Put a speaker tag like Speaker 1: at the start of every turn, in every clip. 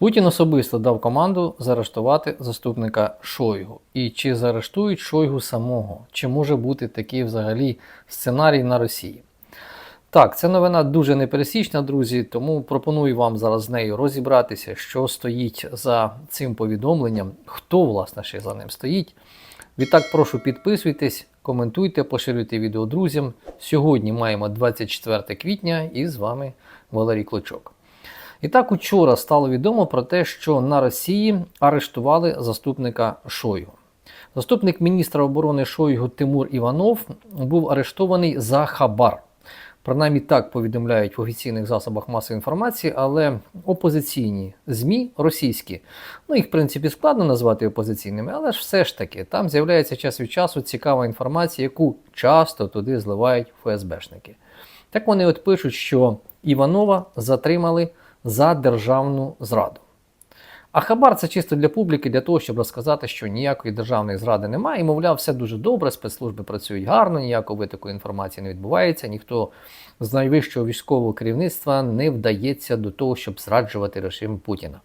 Speaker 1: Путін особисто дав команду заарештувати заступника Шойгу. І чи заарештують Шойгу самого? Чи може бути такий взагалі сценарій на Росії? Так, ця новина дуже непересічна, друзі, тому пропоную вам зараз з нею розібратися, що стоїть за цим повідомленням, хто, власне, ще за ним стоїть. Відтак, прошу підписуйтесь, коментуйте, поширюйте відео друзям. Сьогодні маємо 24 квітня і з вами Валерій Клочок. І так, учора стало відомо про те, що на Росії арештували заступника Шойгу. Заступник міністра оборони Шойгу Тимур Іванов був арештований за хабар. Принаймні так повідомляють в офіційних засобах масової інформації, але опозиційні ЗМІ російські, ну їх в принципі складно назвати опозиційними, але ж все ж таки там з'являється час від часу цікава інформація, яку часто туди зливають ФСБшники. Так вони от пишуть, що Іванова затримали за державну зраду. А хабар це чисто для публіки, для того, щоб розказати, що ніякої державної зради немає, і, мовляв, все дуже добре, спецслужби працюють гарно, ніякої витоку інформації не відбувається, ніхто з найвищого військового керівництва не вдається до того, щоб зраджувати режим Путіна.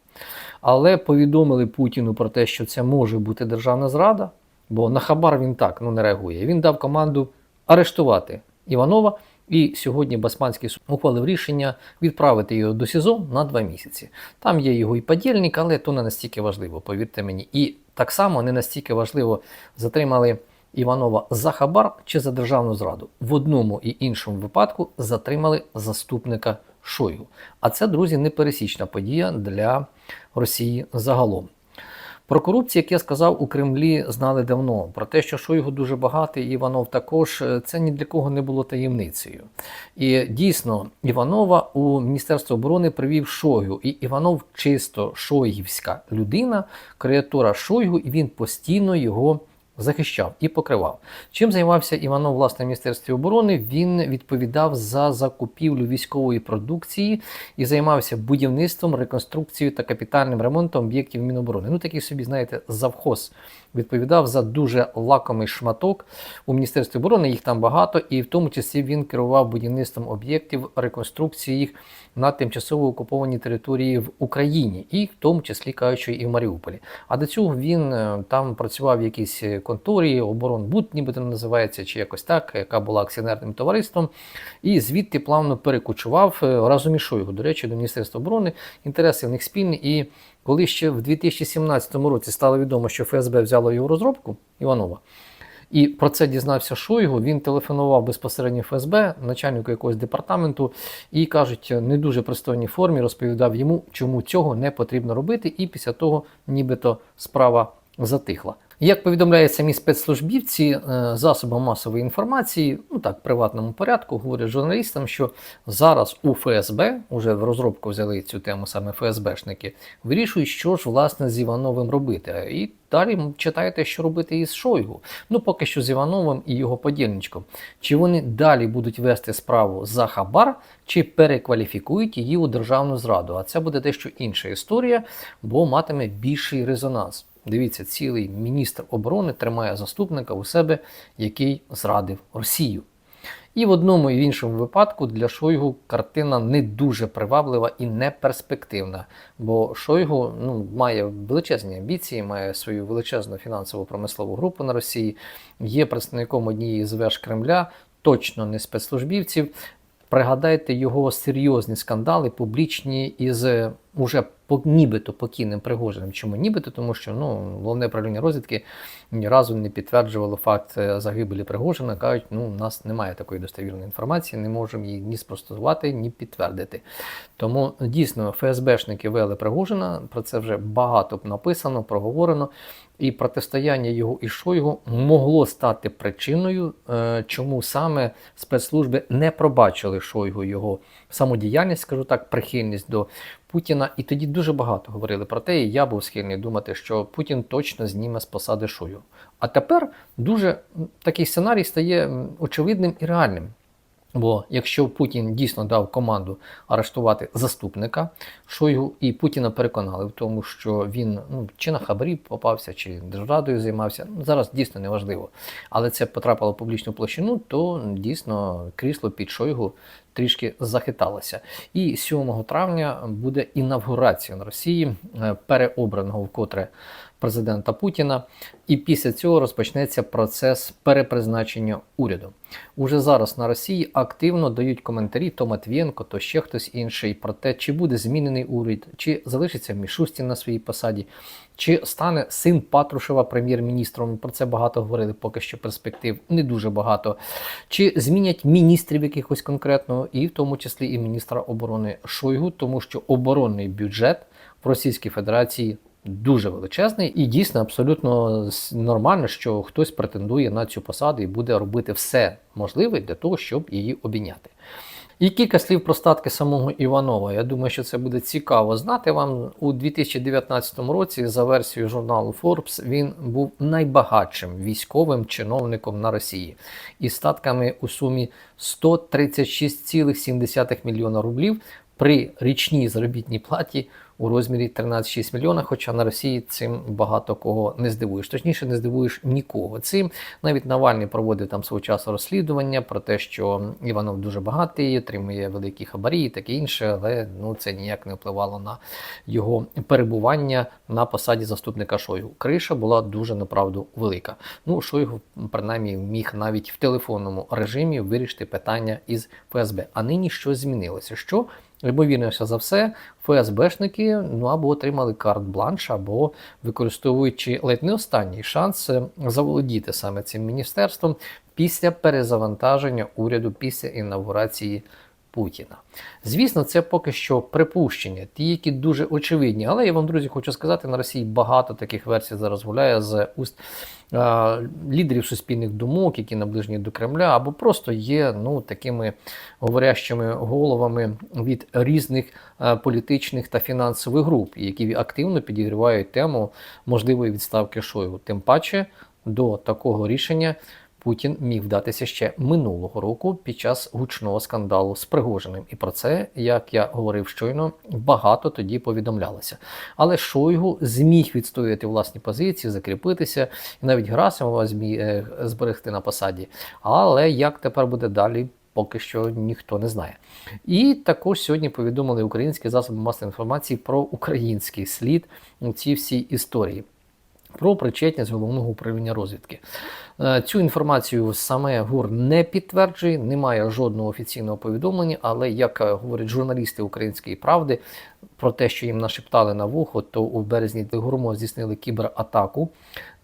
Speaker 1: Але повідомили Путіну про те, що це може бути державна зрада, бо на хабар він так ну, не реагує. Він дав команду арештувати Іванова. І сьогодні Басманський суд ухвалив рішення відправити його до СІЗО на два місяці. Там є його і подільник, але то не настільки важливо, повірте мені. І так само не настільки важливо затримали Іванова за хабар чи за державну зраду. В одному і іншому випадку затримали заступника Шойгу. А це, друзі, непересічна подія для Росії загалом. Про корупцію, як я сказав, у Кремлі знали давно. Про те, що Шойгу дуже багатий, Іванов також, це ні для кого не було таємницею. І дійсно, Іванова у Міністерство оборони привів Шойгу. І Іванов чисто шойгівська людина, креатура Шойгу, і він постійно його захищав і покривав. Чим займався Іванов власне в Міністерстві оборони? Він відповідав за закупівлю військової продукції і займався будівництвом, реконструкцією та капітальним ремонтом об'єктів Міноборони. Ну такий собі, знаєте, завхоз відповідав за дуже лакомий шматок у Міністерстві оборони. Їх там багато, і в тому числі він керував будівництвом об'єктів, реконструкції їх на тимчасово окупованій території в Україні, і в тому числі кажучи, і в Маріуполі. А до цього він е, там працював в якійсь конторі, оборонбуд, нібито називається, чи якось так, яка була акціонерним товариством, і звідти плавно перекочував е, разом із Шойгу, до речі, до Міністерства оборони. Інтереси в них спільні. І коли ще в 2017 році стало відомо, що ФСБ взяло його розробку Іванова. І про це дізнався Шойгу. Він телефонував безпосередньо ФСБ, начальнику якогось департаменту, і кажуть, не дуже пристойній формі розповідав йому, чому цього не потрібно робити. І після того, нібито справа затихла. Як повідомляють самі спецслужбівці е, засобам масової інформації, ну так, в приватному порядку, говорять журналістам, що зараз у ФСБ, уже в розробку взяли цю тему саме ФСБшники, вирішують, що ж власне з Івановим робити. І далі читаєте, що робити із Шойгу. Ну, поки що з Івановим і його подільничком. Чи вони далі будуть вести справу за хабар, чи перекваліфікують її у державну зраду? А це буде дещо інша історія, бо матиме більший резонанс. Дивіться, цілий міністр оборони тримає заступника у себе, який зрадив Росію. І в одному і в іншому випадку для Шойгу картина не дуже приваблива і не перспективна. Бо Шойгу ну, має величезні амбіції, має свою величезну фінансово промислову групу на Росії, є представником однієї з веж Кремля, точно не спецслужбівців. Пригадайте його серйозні скандали, публічні із уже по, нібито покійним Пригожиним. Чому нібито? Тому що ну, головне управління розвідки ні разу не підтверджувало факт е, загибелі Пригожина. Кажуть, ну у нас немає такої достовірної інформації, не можемо її ні спростувати, ні підтвердити. Тому дійсно ФСБшники вели Пригожина, про це вже багато написано, проговорено. І протистояння його і Шойгу могло стати причиною, е, чому саме спецслужби не пробачили Шойгу його самодіяльність, скажу так, прихильність до Путіна. І тоді дуже багато говорили про те, і я був схильний думати, що Путін точно зніме з посади Шойгу. А тепер дуже такий сценарій стає очевидним і реальним. Бо якщо Путін дійсно дав команду арештувати заступника Шойгу, і Путіна переконали в тому, що він ну, чи на хабарі попався, чи держрадою займався, ну, зараз дійсно неважливо. Але це потрапило в публічну площину, то дійсно крісло під Шойгу трішки захиталася. І 7 травня буде інавгурація на Росії е, переобраного вкотре президента Путіна. І після цього розпочнеться процес перепризначення уряду. Уже зараз на Росії активно дають коментарі то Матвієнко, то ще хтось інший про те, чи буде змінений уряд, чи залишиться Мішустін на своїй посаді, чи стане син Патрушева прем'єр-міністром. Про це багато говорили, поки що перспектив не дуже багато. Чи змінять міністрів якихось конкретно, і в тому числі і міністра оборони Шойгу, тому що оборонний бюджет в Російській Федерації дуже величезний, і дійсно абсолютно нормально, що хтось претендує на цю посаду і буде робити все можливе для того, щоб її обійняти. І кілька слів про статки самого Іванова. Я думаю, що це буде цікаво знати вам. У 2019 році, за версією журналу Forbes, він був найбагатшим військовим чиновником на Росії із статками у сумі 136,7 мільйона рублів при річній заробітній платі у розмірі 13,6 мільйона. Хоча на Росії цим багато кого не здивуєш. Точніше, не здивуєш нікого. Цим навіть Навальний проводив там свого часу розслідування про те, що Іванов дуже багатий, отримує великі хабарі і таке інше, але ну це ніяк не впливало на його перебування на посаді заступника Шойгу. Криша була дуже направду велика. Ну Шойгу принаймні міг навіть в телефонному режимі вирішити питання із ФСБ. А нині що змінилося? Що Ймовірніше за все, ФСБшники ну або отримали карт-бланш, або використовуючи ледь не останній шанс е, заволодіти саме цим міністерством після перезавантаження уряду після інавгурації Путіна. Звісно, це поки що припущення, ті, які дуже очевидні. Але я вам, друзі, хочу сказати, на Росії багато таких версій зараз гуляє з уст а, лідерів суспільних думок, які наближені до Кремля, або просто є ну, такими говорящими головами від різних а, політичних та фінансових груп, які активно підігрівають тему можливої відставки Шойгу. Тим паче до такого рішення. Путін міг вдатися ще минулого року під час гучного скандалу з Пригожиним. І про це, як я говорив щойно, багато тоді повідомлялося. Але Шойгу зміг відстояти власні позиції, закріпитися, і навіть Герасимова зміг е, зберегти на посаді. Але як тепер буде далі? Поки що ніхто не знає. І також сьогодні повідомили українські засоби масової інформації про український слід у цій всій історії про причетність головного управління розвідки. Е, Цю інформацію саме ГУР не підтверджує, немає жодного офіційного повідомлення, але як е, говорять журналісти Української правди про те, що їм нашептали на вухо, то у березні ГУРМО здійснили кібератаку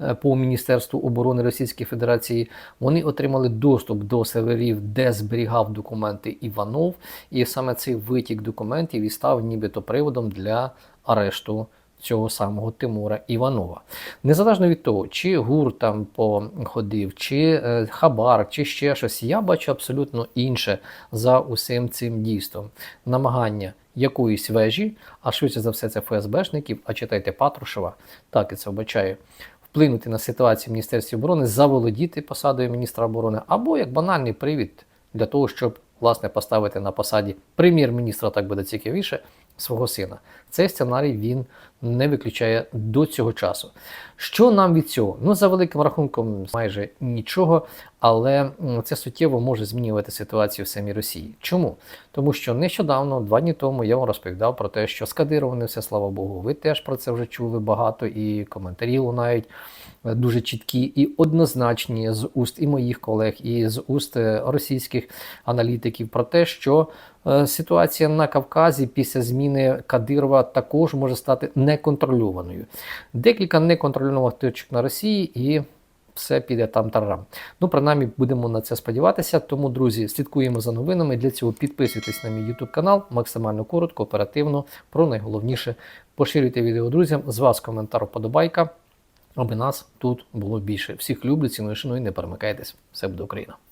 Speaker 1: е, по Міністерству оборони Російської Федерації. Вони отримали доступ до серверів, де зберігав документи Іванов, і саме цей витік документів і став нібито приводом для арешту цього самого Тимура Іванова. Незалежно від того, чи гур там походив, чи е, хабар, чи ще щось, я бачу абсолютно інше за усім цим дійством. Намагання якоїсь вежі, а швидше за все це ФСБшників, а читайте Патрушева, так і це вбачаю. Вплинути на ситуацію в Міністерстві оборони, заволодіти посадою міністра оборони, або як банальний привід для того, щоб власне поставити на посаді прем'єр-міністра, так буде цікавіше, свого сина. Цей сценарій він не виключає до цього часу. Що нам від цього? Ну, за великим рахунком, майже нічого, але це суттєво може змінювати ситуацію в самій Росії. Чому? Тому що нещодавно, два дні тому, я вам розповідав про те, що з Кадировим все, слава Богу, ви теж про це вже чули багато, і коментарі лунають е, дуже чіткі і однозначні з уст і моїх колег, і з уст е, російських аналітиків про те, що е, ситуація на Кавказі після зміни Кадирова також може стати неконтрольованою. Декілька неконтрольованих точок на Росії і. Все піде там тарам. Ну, принаймні, будемо на це сподіватися. Тому, друзі, слідкуємо за новинами. Для цього підписуйтесь на мій YouTube канал максимально коротко, оперативно, про найголовніше. Поширюйте відео друзям. З вас коментар, подобайка, аби нас тут було більше. Всіх люблю, ціную, шаную, не перемикайтесь. Все буде Україна!